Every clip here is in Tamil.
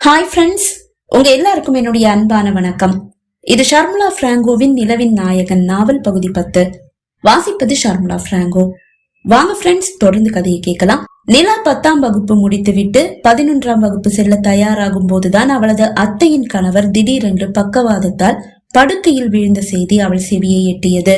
ஹாய் ஃப்ரெண்ட்ஸ் உங்க எல்லாருக்கும் என்னுடைய அன்பான வணக்கம். இது ஷர்முலா பிராங்கோவின் நிலவின் நாயகன் நாவல் பகுதி பத்து. வாசிப்பது ஷர்முலா பிராங்கோ. வாங்க ஃப்ரெண்ட்ஸ் தொடர்ந்து கதையை கேட்கலாம். நிலா பத்தாம் வகுப்பு முடித்துவிட்டு பதினொன்றாம் வகுப்பு செல்ல தயாராகும் போதுதான் அவளது அத்தையின் கணவர் திடீரென்று பக்கவாதத்தால் படுக்கையில் வீழ்ந்த செய்தி அவள் செவியை எட்டியது.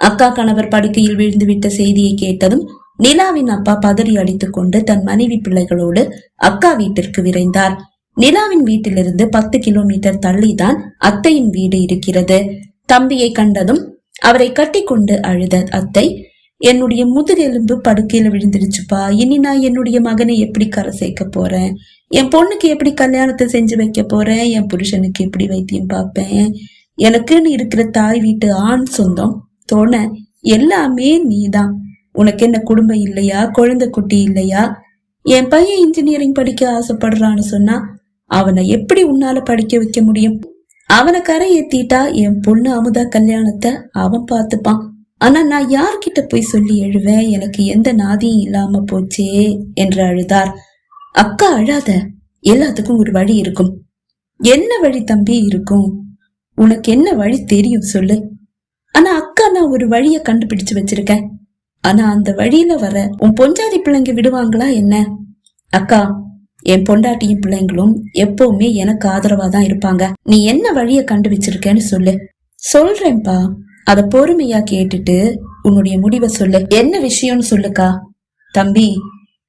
அக்கா கணவர் படுக்கையில் விழுந்துவிட்ட செய்தியை கேட்டதும் நிலாவின் அப்பா பதறி அடித்துக்கொண்டு தன் மனைவி பிள்ளைகளோடு அக்கா வீட்டிற்கு விரைந்தார். நிலாவின் வீட்டிலிருந்து பத்து கிலோமீட்டர் தள்ளிதான் அத்தையின் வீடு இருக்கிறது. தம்பியை கண்டதும் அவரை கட்டிக்கொண்டு அழுத அத்தை என்னுடைய முதுகெலும்பு படுக்கையில விழுந்துருச்சுப்பா. இனி நான் என்னுடைய மகனை எப்படி கரை சேர்க்க போறேன்? என் பொண்ணுக்கு எப்படி கல்யாணத்தை செஞ்சு வைக்க போறேன்? என் புருஷனுக்கு எப்படி வைத்தியம் பார்ப்பேன்? எனக்குன்னு இருக்கிற தாய் வீட்டு ஆண் சொந்தம் தோண எல்லாமே நீதான். உனக்கு என்ன குடும்பம் இல்லையா? குழந்தை குட்டி இல்லையா? என் பையன் இன்ஜினியரிங் படிக்க ஆசைப்படுறான்னு சொன்னா அவனை எப்படி உன்னால படிக்க வைக்க முடியும்? அவனை கரை ஏத்திட்டா என் பொண்ணு அமுதா கல்யாணத்தை அவன் பார்த்துப்பான். ஆனா நான் யார்கிட்ட போய் சொல்லி எழுவேன்? எனக்கு எந்த நாதியும் இல்லாம போச்சே என்று அழுதார். அக்கா அழாத. எல்லாத்துக்கும் ஒரு வழி இருக்கும். என்ன வழி தம்பி இருக்கும்? உனக்கு என்ன வழி தெரியும் சொல்லு. ஆனா அக்கா நான் ஒரு வழிய கண்டுபிடிச்சு வச்சிருக்கேன். ஆனா அந்த வழியில வர உன் பொஞ்சாதி பிள்ளைங்க விடுவாங்களா என்ன? அக்கா என் பொண்டாட்டியும் பிள்ளைங்களும் எப்பவுமே எனக்கு ஆதரவா தான் இருப்பாங்க. நீ என்ன வழிய கண்டு வச்சிருக்கேன்னு சொல்லு. சொல்றேன்பா அத பொறுமையா கேட்டுட்டு உன்னுடைய முடிவை சொல்லு. என்ன விஷயம்னு சொல்லுக்கா. தம்பி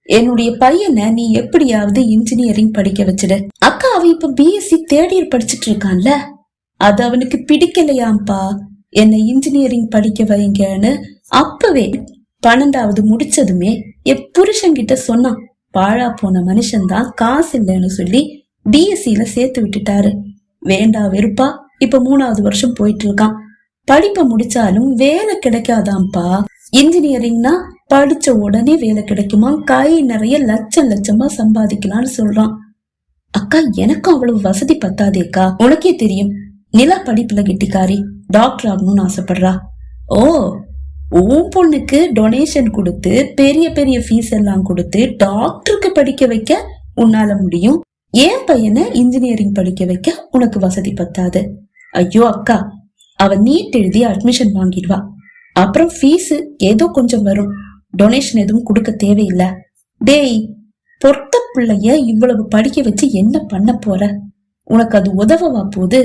என்னுடைய பையனை நீ எப்படியாவது இன்ஜினியரிங் படிக்க வச்சிடு. அக்கா அவன் இப்ப பிஎஸ்சி தேர்ட் இயர் படிச்சிட்டு இருக்கான்ல. அது அவனுக்கு பிடிக்கலையாம்பா என்னை இன்ஜினியரிங் படிக்க வைங்கன்னு அப்பவே பன்னெண்டாவது முடிச்சதுமே என் புருஷன்கிட்ட சொன்னான். பாழா போன மனுஷன்தான் காசு இல்லைன்னு சொல்லி பிஎஸ்சியில சேர்த்து விட்டுட்டாரு. வேண்டா வெறுப்பா இப்ப மூணாவது வருஷம் போயிட்டு இருக்கான் படிப்பை முடிச்சாலும் வேலை கிடைக்காதாம்ப்பா. இன்ஜினியரிங்னா படிச்ச உடனே வேலை கிடைக்குமா? கை நிறைய லட்சம் லட்சமா சம்பாதிக்கலாம்னு சொல்றான். அக்கா எனக்கும் அவ்வளவு வசதி பத்தாதேக்கா உனக்கே தெரியும் நில படிப்புல கெட்டிக்காரி. டாக்டர் ஆகணும்னு ஆசைப்படுறா. ஓ உன் பொண்ணுக்கு டொனேஷன் கொடுத்து பெரிய பெரிய ஃபீஸ் எல்லாம் கொடுத்து டாக்டருக்கு படிக்க வைக்க உன்னால முடியும். என் பையனை இன்ஜினியரிங் படிக்க வைக்க உனக்கு வசதி பத்தாது. ஐயோ அக்கா அவ நீட் எழுதி அட்மிஷன் வாங்கிடுவா. அப்புறம் ஃபீஸ் ஏதோ கொஞ்சம் வரும். டொனேஷன் எதுவும் கொடுக்க தேவையில்லை. டேய் பொத்த பிள்ளைய இவ்வளவு படிக்க வச்சு என்ன பண்ண போற? உனக்கு அது உதவவா போகுது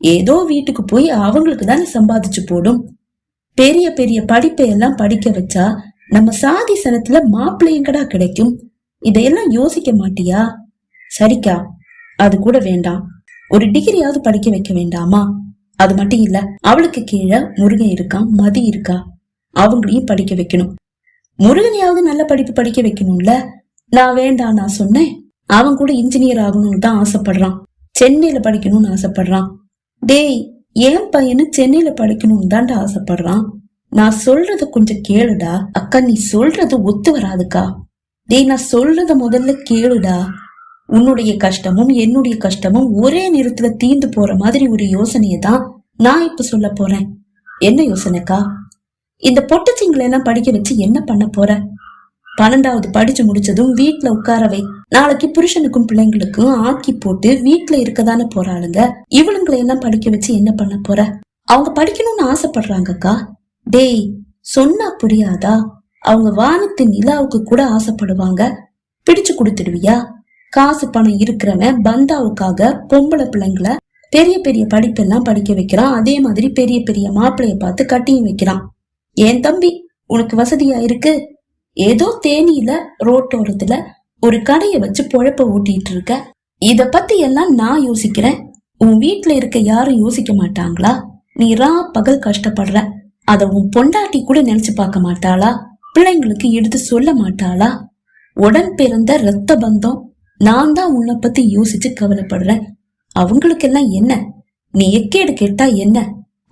ஏதோ வீட்டுக்கு போய் அவங்களுக்கு தானே சம்பாதிச்சு போடும். பெரிய பெரிய படிப்பை எல்லாம் படிக்க வச்சா நம்ம சாதி சனத்துல மாப்பிள்ளையங்கடா கிடைக்கும். இதையெல்லாம் யோசிக்க மாட்டியா? சரிக்கா அது கூட வேண்டாம். ஒரு டிகிரியாவது படிக்க வைக்க வேண்டாமா? அது மட்டும் இல்ல அவளுக்கு கீழே முருகன் இருக்கான் மதி இருக்கா? அவங்களையும் படிக்க வைக்கணும். முருகனையாவது நல்ல படிப்பு படிக்க வைக்கணும்ல? நான் வேண்டாம் நான் சொன்னேன். அவன் கூட இன்ஜினியர் ஆகணும்னு தான் ஆசைப்படுறான். சென்னையில படிக்கணும்னு ஆசைப்படுறான். டேய் என் பையனு சென்னையில படிக்கணும்னு தான்டா ஆசைப்படுறான். நான் சொல்றத கொஞ்சம் கேளுடா. அக்கா நீ சொல்றது ஒத்து வராதுக்கா. டேய் நான் சொல்றத முதல்ல கேளுடா. உன்னுடைய கஷ்டமும் என்னுடைய கஷ்டமும் ஒரே நேரத்துல தீந்து போற மாதிரி ஒரு யோசனையை தான் நான் இப்ப சொல்ல போறேன். என்ன யோசனைக்கா? இந்த பொட்டச்சிங்களை எல்லாம் படிக்க வச்சு என்ன பண்ண போற? பன்னெண்டாவது படிச்சு முடிச்சதும் வீட்டுல உட்கார வை. நாளைக்கு புருஷனுக்கும் பிள்ளைங்களுக்கும் ஆக்கி போட்டு வீட்டுல இருக்கதானே போறாளுங்க இவளுங்களை எல்லாம் படிக்க வச்சு என்ன பண்ண போற? அவங்க படிக்கணும்னு ஆசைப்படுறாங்கக்கா டேய் சொன்னா புரியாதா? அவங்க வானத்து நிலாவுக்கு கூட ஆசைப்படுவாங்க. பிடிச்சு கொடுத்துடுவியா? காசு பணம் இருக்கிறவன் பந்தாவுக்காக பொம்பளை பிள்ளைங்களை பெரிய பெரிய படிப்பெல்லாம் படிக்க வைக்கிறான். அதே மாதிரி பெரிய பெரிய மாப்பிளைய பார்த்து கட்டியும் வைக்கிறான். ஏன் தம்பி உனக்கு வசதியா இருக்கு? ஏதோ தேனியில ரோட்டோரத்துல ஒரு கடையை வச்சு பொழப்ப ஊட்டிட்டு இருக்க இத பத்தி எல்லாம் நான் யோசிக்கிறேன். உன் வீட்டுல இருக்க யாரும் யோசிக்க மாட்டாங்களா? நீ ரா பகல் கஷ்டப்படுற. அத உன் பொண்டாட்டி கூட நினைச்சு பார்க்க மாட்டாளா? பிள்ளைங்களுக்கு எடுத்து சொல்ல மாட்டாளா? உடன் பிறந்த ரத்த பந்தம். நான் தான் உன்னை பத்தி யோசிச்சு கவலைப்படுறேன். அவங்களுக்கெல்லாம் என்ன? நீ எக்கேடு கேட்டா என்ன?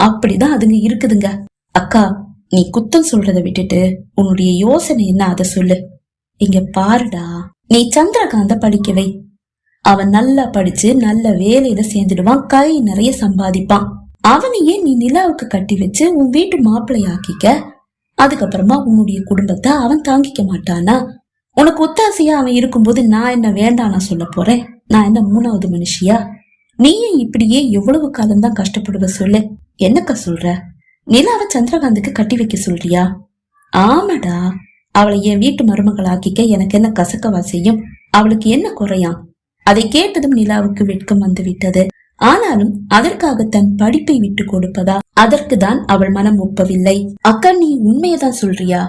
அப்படிதான் அதுங்க இருக்குதுங்க. அக்கா நீ குத்தம் சொல்றதை விட்டுட்டு உன்னுடைய யோசனை என்ன அத சொல்லு. இங்க பாருடா. நீ சந்திரகாந்த படிக்கவை அவன் நல்லா படிச்சு நல்ல வேலையில சேர்ந்துடுவான் கை நிறைய சம்பாதிப்பான். அவனையே நீ நிலாவுக்கு கட்டி வச்சு உன் வீட்டு மாப்பிள்ளை ஆக்கிக்க. அதுக்கப்புறமா உன்னுடைய குடும்பத்தை அவன் தாங்கிக்க மாட்டானா? உனக்கு ஒத்தாசையா அவன் இருக்கும்போது நான் என்ன வேண்டாம் நான் சொல்ல போறேன்? நான் என்ன மூணாவது மனுஷியா? நீயும் இப்படியே எவ்வளவு காலம்தான் கஷ்டப்படுவ சொல்லு. என்னக்கா சொல்ற? நிலாவை சந்திரகாந்துக்கு கட்டி வைக்க சொல்றியா? ஆமாடா. அவளை என் வீட்டு மருமகளாக்கிக்க எனக்கு என்ன கசக்கவா செய்யும்? அவளுக்கு என்ன குறையாம் அதை கேட்டதும் நிலாவுக்கு வெட்கம் வந்து விட்டது ஆனாலும் அதற்காக தன் படிப்பை விட்டு கொடுப்பதா? அதற்கு தான் அவள் மனம் ஒப்பவில்லை. அக்கா நீ உண்மையதான் சொல்றியா?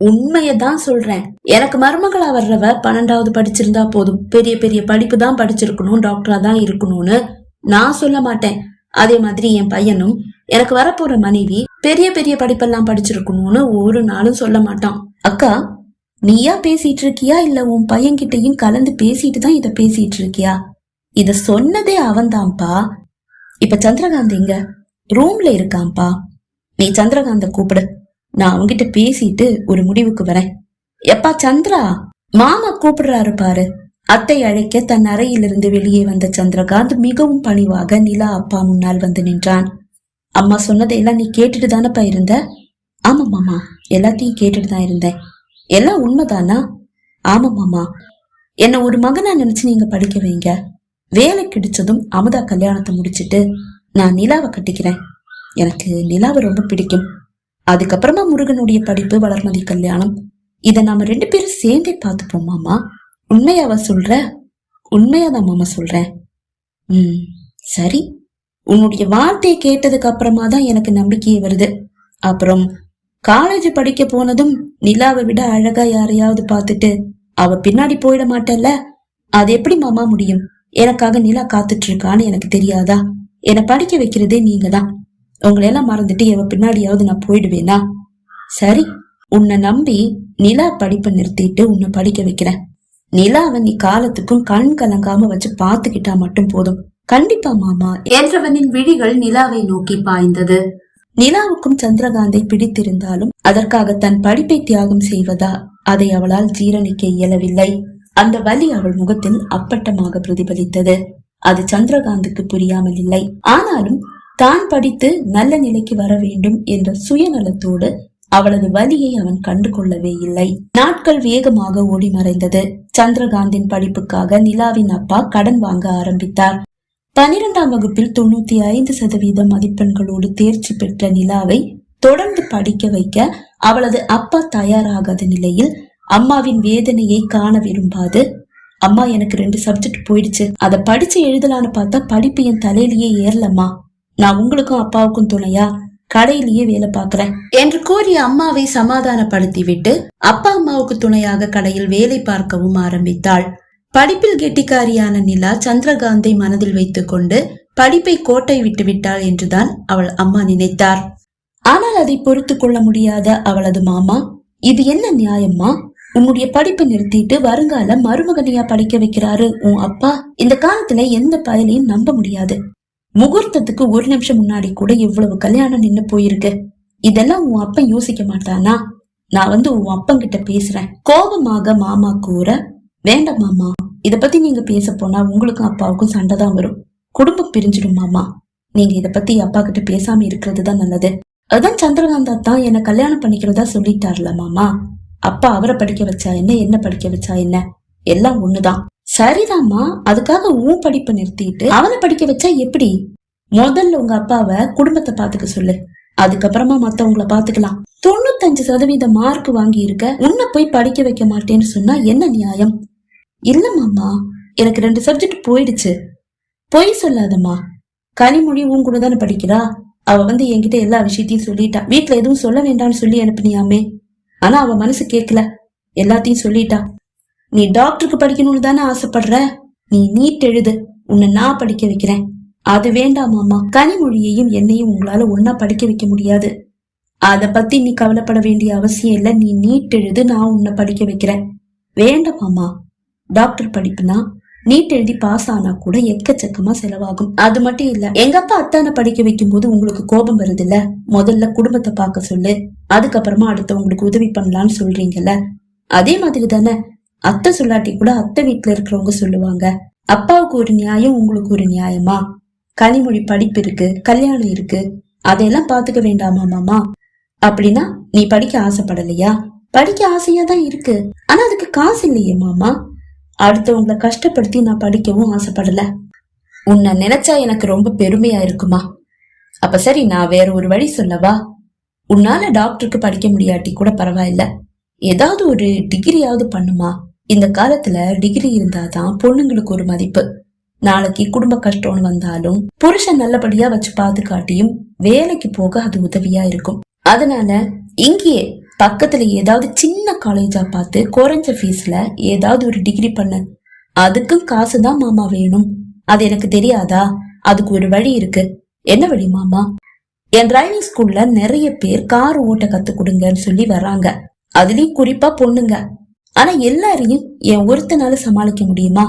உண்மையதான் சொல்றேன். எனக்கு மருமகளா வர்றவ பன்னெண்டாவது படிச்சிருந்தா போதும். பெரிய பெரிய படிப்பு தான் படிச்சிருக்கணும் டாக்டரா தான் இருக்கணும்னு நான் சொல்ல மாட்டேன். அதே மாதிரி என் பையனும் எனக்கு வரப்போற மனைவி பெரிய பெரிய படிப்பெல்லாம் படிச்சிருக்கணும்னு ஒரு நாளும் சொல்ல மாட்டான். அக்கா நீயா பேசிட்டு இருக்கியா இல்ல உன் பையன்கிட்டயும் கலந்து பேசிட்டு தான் இத பேசிட்டு இருக்கியா இத சொன்னதே அவன்தான்ப்பா. இப்ப சந்திரகாந்த் எங்க? ரூம்ல இருக்கான்ப்பா. நீ சந்திரகாந்த கூப்பிடு. நான் அவங்கிட்ட பேசிட்டு ஒரு முடிவுக்கு வரேன். எப்பா சந்திரா? மாமா கூப்பிடுறாரு பாரு. அத்தை அழைக்க தன் அறையிலிருந்து வெளியே வந்த சந்திரகாந்த் மிகவும் பணிவாக நிலா அப்பா முன்னால் வந்து நின்றான். அம்மா சொன்னதையெல்லாம் நீ கேட்டுட்டு தானப்பா இருந்த? ஆமா மாமா எல்லாத்தையும் கேட்டுட்டு தான் இருந்தேன். எல்லாம் உண்மைதானா? ஆமா மாமா. என்ன ஒரு மகனா நினைச்சு நீங்க படிக்க வைங்க. வேலை கிடைச்சதும் அமுதா கல்யாணத்தை முடிச்சிட்டு நான் நிலாவை கட்டிக்கிறேன். எனக்கு நிலாவை ரொம்ப பிடிக்கும். அதுக்கப்புறமா முருகனுடைய படிப்பு வளர்மதி கல்யாணம் இதை நாம ரெண்டு பேரும் சேர்ந்தே பார்த்துப்போம் மாமா. உண்மையாவ சொல்ற? உண்மையாதான் மாமா சொல்றேன் ம் சரி. உன்னுடைய வார்த்தையை கேட்டதுக்கு அப்புறமா தான் எனக்கு நம்பிக்கையே வருது. அப்புறம் காலேஜ் படிக்க போனதும் நிலாவை விட அழகா யாரையாவது பார்த்துட்டு அவ பின்னாடி போயிட மாட்டல்ல? அது எப்படி மாமா முடியும்? எனக்காக நிலா காத்துட்டு இருக்கான்னு எனக்கு தெரியாதா? என்னை படிக்க வைக்கிறதே நீங்க தான் உங்களை எல்லாம் மறந்துட்டு எவ பின்னாடியாவது நான் போயிடுவேனா? சரி உன்னை நம்பி நிலா படிப்பை நிறுத்திட்டு உன்னை படிக்க வைக்கிறேன். நிலாவை நீ காலத்துக்கும் கண் கலங்காம வச்சு பாத்துக்கிட்டா மட்டும் போதும். கண்டிப்பா மாமா. என்றவனின் விழிகள் நிலாவை நோக்கி பாய்ந்தது. நிலாவுக்கும் சந்திரகாந்தை பிடித்திருந்தாலும் அதற்காக தன் படிப்பை தியாகம் செய்வதா அதை அவளால் ஜீரணிக்க இயலவில்லை. அந்த வலி அவள் முகத்தில் அப்பட்டமாக பிரதிபலித்தது. அது சந்திரகாந்துக்கு புரியாமல் இல்லை. ஆனாலும் தான் படித்து நல்ல நிலைக்கு வர வேண்டும் என்ற சுயநலத்தோடு அவளது வலியை அவன் கண்டு கொள்ளவே இல்லை. நாட்கள் வேகமாக ஓடி மறைந்தது. சந்திரகாந்தின் படிப்புக்காக நிலாவின் அப்பா கடன் வாங்க ஆரம்பித்தார். பனிரெண்டாம் வகுப்பில் தொண்ணூத்தி ஐந்து சதவீத மதிப்பெண்களோடு தேர்ச்சி பெற்ற நிலாவை தொடர்ந்து படிக்க வைக்க அவளது அப்பா தயாராகாத நிலையில் அம்மாவின் வேதனையை காண விரும்பாது. அம்மா எனக்கு ரெண்டு சப்ஜெக்ட் போயிடுச்சு. அதை படிச்சு எழுதலான்னு பார்த்தா படிப்பு என் தலையிலேயே ஏறலம்மா. நான் உங்களுக்கும் அப்பாவுக்கும் துணையா? கடையிலேயே வேலை பார்க்கிறேன். என்று கூறி அம்மாவை சமாதானப்படுத்திவிட்டு அப்பா அம்மாவுக்கு துணையாக கடையில் வேலை பார்க்கவும் ஆரம்பித்தாள். படிப்பில் கெட்டிக்காரியான நிலா சந்திரகாந்தை மனதில் வைத்துக்கொண்டு படிப்பை கோட்டை விட்டு விட்டாள் என்றுதான் அவள் அம்மா நினைத்தார். ஆனால் அதை பொறுத்து கொள்ள முடியாத அவளது மாமா இது என்ன நியாயம்மா? உன்னுடைய படிப்பை நிறுத்திட்டு வருங்கால மருமகனையா படிக்க வைக்கிறாரு உன் அப்பா. இந்த காலத்துல எந்த பயலையும் நம்ப முடியாது. முகூர்த்தத்துக்கு ஒரு நிமிஷம் முன்னாடி கூட இவ்வளவு கல்யாணம் நின்னு போயிருக்கு. இதெல்லாம் உன் அப்பன் யோசிக்க மாட்டானா? நான் வந்து உன் அப்பங்கிட்ட பேசுறேன். கோபமாக மாமா கூற வேண்டாம் மாமா இத பத்தி நீங்க பேச போனா உங்களுக்கும் அப்பாவுக்கும் சண்டை தான் வரும். குடும்பம் பிரிஞ்சிடும் மாமா. நீங்க இத பத்தி அப்பா கிட்ட பேசாம இருக்கிறது தான் நல்லது. அதான் சந்திரகாந்தா தான் என்ன கல்யாணம் பண்ணிக்கிறதா சொல்லிட்டார்ல மாமா. அப்பா அவரை படிக்க வச்சா என்ன என்ன படிக்க வச்சா என்ன? எல்லாம் ஒண்ணுதான். சரிதாம்மா அதுக்காக உன் படிப்பை நிறுத்திட்டு அவனை படிக்க வச்சா எப்படி? முதல்ல உங்க அப்பாவை குடும்பத்தை பாத்துக்க சொல்லு. அதுக்கப்புறமா மத்தவங்கள பாத்துக்கலாம் தொண்ணூத்தஞ்சு சதவீத மார்க் வாங்கி இருக்க உன்னை போய் படிக்க வைக்க மாட்டேன்னு சொன்னா என்ன நியாயம்? இல்ல மாமா எனக்கு ரெண்டு சப்ஜெக்ட் போயிடுச்சு. பொய் சொல்லாதம்மா. கனிமொழி உன் கூட தானே படிக்கிறா? அவ வந்து என்கிட்ட எல்லா விஷயத்தையும் சொல்லிட்டா. வீட்டுல எதுவும் சொல்ல வேண்டாம்னு சொல்லி அனுப்பினியாமே. ஆனா அவ மனசு கேட்கல எல்லாத்தையும் சொல்லிட்டா. நீ டாக்டருக்கு படிக்கணும்னு தானே ஆசைப்படுற? நீ நீட் எழுது. உன்னை நான் படிக்க வைக்கிறேன். அது வேண்டாம் மாமா. கனிமொழியையும் என்னையும் உங்களால ஒன்னா படிக்க வைக்க முடியாது. அத பத்தி நீ கவலைப்பட வேண்டிய அவசியம் இல்ல. நீ நீட் எழுது நான் உன்னை படிக்க வைக்கிறேன். வேண்டாம் மாமா. டாக்டர் படிப்புனா நீட் எழுதி பாஸ் ஆனா கூட எக்கச்சக்கமா செலவாகும். அது மட்டும் இல்ல. எங்க அப்பா அத்தானை படிக்க வைக்கும் போது உங்களுக்கு கோபம் வருது இல்ல முதல்ல குடும்பத்தை பார்க்க சொல்லு. அதுக்கப்புறமா அடுத்தவங்களுக்கு உதவி பண்ணலாம்னு சொல்றீங்கல்ல? அதே மாதிரி தானே. அத்தை சொல்லாட்டி கூட அத்தை வீட்டுல இருக்கிறவங்க சொல்லுவாங்க அப்பாவுக்கு ஒரு நியாயம் உங்களுக்கு ஒரு நியாயமா? கனிமொழி படிப்பு இருக்கு கல்யாணம் இருக்கு அதையெல்லாம் பாத்துக்க வேண்டாமா மாமா? அப்படின்னா நீ படிக்க ஆசைப்படலையா? படிக்க ஆசையா தான் இருக்கு. ஆனா அதுக்கு காசு இல்லையே மாமா? அடுத்தவங்களை கஷ்டப்படுத்தி நான் படிக்கவும் ஆசைப்படல. உன்னை நினைச்சா எனக்கு ரொம்ப பெருமையா இருக்குமா? அப்ப சரி நான் வேற ஒரு வழி சொல்லவா? உன்னால டாக்டருக்கு படிக்க முடியாட்டி கூட பரவாயில்ல. ஏதாவது ஒரு டிகிரியாவது பண்ணுமா? இந்த காலத்துல டிகிரி இருந்தாதான் பொண்ணுங்களுக்கு ஒரு மதிப்பு. நாளைக்கு குடும்ப கஷ்டம்னு வந்தாலும் புருஷன் நல்லபடியா வச்சு பாதுகாட்டியும் வேலைக்கு போக அது உதவியா இருக்கும். அதனால இங்கேயே பக்கத்துல ஏதாவது சின்ன காலேஜா பார்த்து குறைஞ்ச ஃபீஸ்ல ஏதாவது ஒரு டிகிரி பண்ணு. அதுக்கும் காசு தான் மாமா வேணும். அது எனக்கு தெரியாதா? அதுக்கு ஒரு வழி இருக்கு. என்ன வழி மாமா? என் டிரைவிங் ஸ்கூல்ல நிறைய பேர் கார் ஓட்ட கத்து கொடுங்கன்னு சொல்லி வர்றாங்க. அதுலயும் குறிப்பா பொண்ணுங்க. ஆனா எல்லாரையும் என் ஒருத்தனால சமாளிக்க முடியுமா?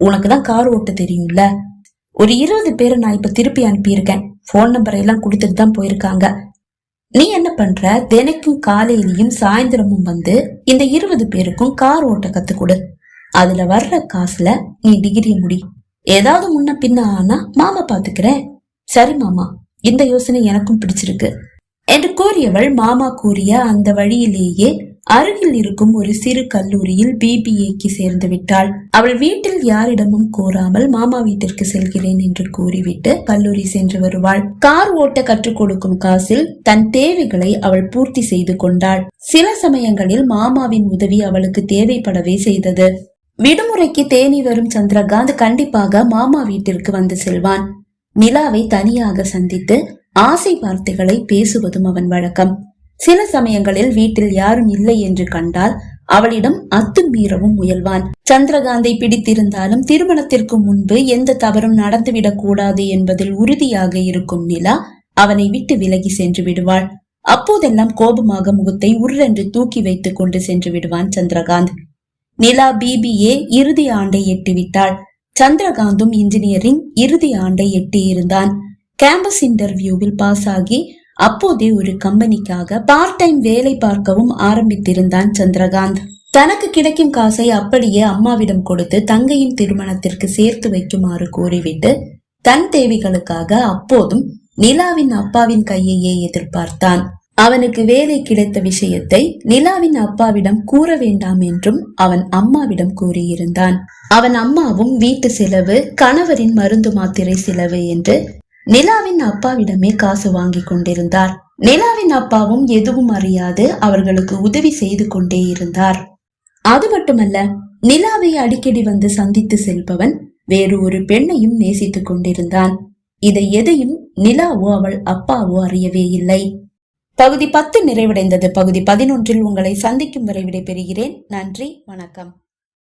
உனக்கு தான் கார் ஓட்ட தெரியும்ல. ஒரு இருபது பேரை நான் இப்ப திருப்பி அனுப்பியிருக்கேன். ஃபோன் நம்பர் எல்லாம் கொடுத்துட்டு தான் போயிருக்காங்க. நீ என்ன பண்ற? தினைக்கும் காலையிலயும் சாயந்தரமும் வந்து இந்த இருபது பேருக்கும் கார் ஓட்ட கத்து கொடு அதுல வர்ற காசுல நீ டிகிரி முடி. ஏதாவது முன்ன பின்ன ஆனா மாமா பாத்துக்கிறேன். சரி மாமா இந்த யோசனை எனக்கும் பிடிச்சிருக்கு. என்று கூறியவள் மாமா கூறிய அந்த வழியிலேயே அருகில் இருக்கும் ஒரு சிறு கல்லூரியில் பிபிஏக்கு சேர்ந்து விட்டாள் அவள் வீட்டில் யாரிடமும் கூறாமல் மாமா வீட்டிற்கு செல்கிறேன் என்று கூறிவிட்டு கல்லூரி சென்று வருவாள். கார் ஓட்ட கற்றுக் கொடுக்கும் காசில் தன் தேவைகளை அவள் பூர்த்தி செய்து கொண்டாள். சில சமயங்களில் மாமாவின் உதவி அவளுக்கு தேவைப்படவே செய்தது. விடுமுறைக்கு தேனி வரும் சந்திரகாந்த் கண்டிப்பாக மாமா வீட்டிற்கு வந்து செல்வான். நிலாவை தனியாக சந்தித்து ஆசை வார்த்தைகளை பேசுவதும் அவன் வழக்கம். சில சமயங்களில் வீட்டில் யாரும் இல்லை என்று கண்டால் அவளிடம் அத்துமீறவும் முயல்வான். சந்திரகாந்தை பிடித்திருந்தாலும் திருமணத்திற்கு முன்பு எந்த தவறும் நடந்துவிடக் கூடாது என்பதில் உறுதியாக இருக்கும் நிலா அவனை விட்டு விலகி சென்று விடுவாள். அப்போதெல்லாம் கோபமாக முகத்தை உர்ரென்று தூக்கி வைத்துக் கொண்டு சென்று விடுவான் சந்திரகாந்த். நிலா பிபிஏ இறுதி ஆண்டை எட்டிவிட்டாள். சந்திரகாந்தும் இன்ஜினியரிங் இறுதி ஆண்டை எட்டியிருந்தான். கேம்பஸ் இன்டர்வியூவில் பாஸ் ஆகி அப்போதே ஒரு கம்பெனிக்காக பார்ட் டைம் வேலை பார்க்கவும் ஆரம்பித்திருந்தான் சந்திரகாந்த். தனக்கு கிடைக்கும் காசை அப்படியே அம்மாவிடம் கொடுத்து தங்கையின் திருமணத்திற்கு சேர்த்து வைக்குமாறு கூறிவிட்டு தன் தேவைகளுக்காக அப்போதும் நிலாவின் அப்பாவின் கையையே எதிர்பார்த்தான். அவனுக்கு வேலை கிடைத்த விஷயத்தை நிலாவின் அப்பாவிடம் கூற வேண்டாம் என்றும் அவன் அம்மாவிடம் கூறியிருந்தான். அவன் அம்மாவும் வீட்டு செலவு கணவரின் மருந்து மாத்திரை செலவு என்று நிலாவின் அப்பாவிடமே காசு வாங்கி கொண்டிருந்தார். நிலாவின் அப்பாவும் எதுவும் அறியாது அவர்களுக்கு உதவி செய்து கொண்டே இருந்தார். அது மட்டுமல்ல நிலாவை அடிக்கடி வந்து சந்தித்து செல்பவன் வேறு ஒரு பெண்ணையும் நேசித்துக் கொண்டிருந்தான். இதை எதையும் நிலாவோ அவள் அப்பாவோ அறியவே இல்லை. பகுதி பத்து நிறைவடைந்தது. பகுதி பதினொன்றில் உங்களை சந்திக்கும் வரை விடைபெறுகிறேன். நன்றி வணக்கம்.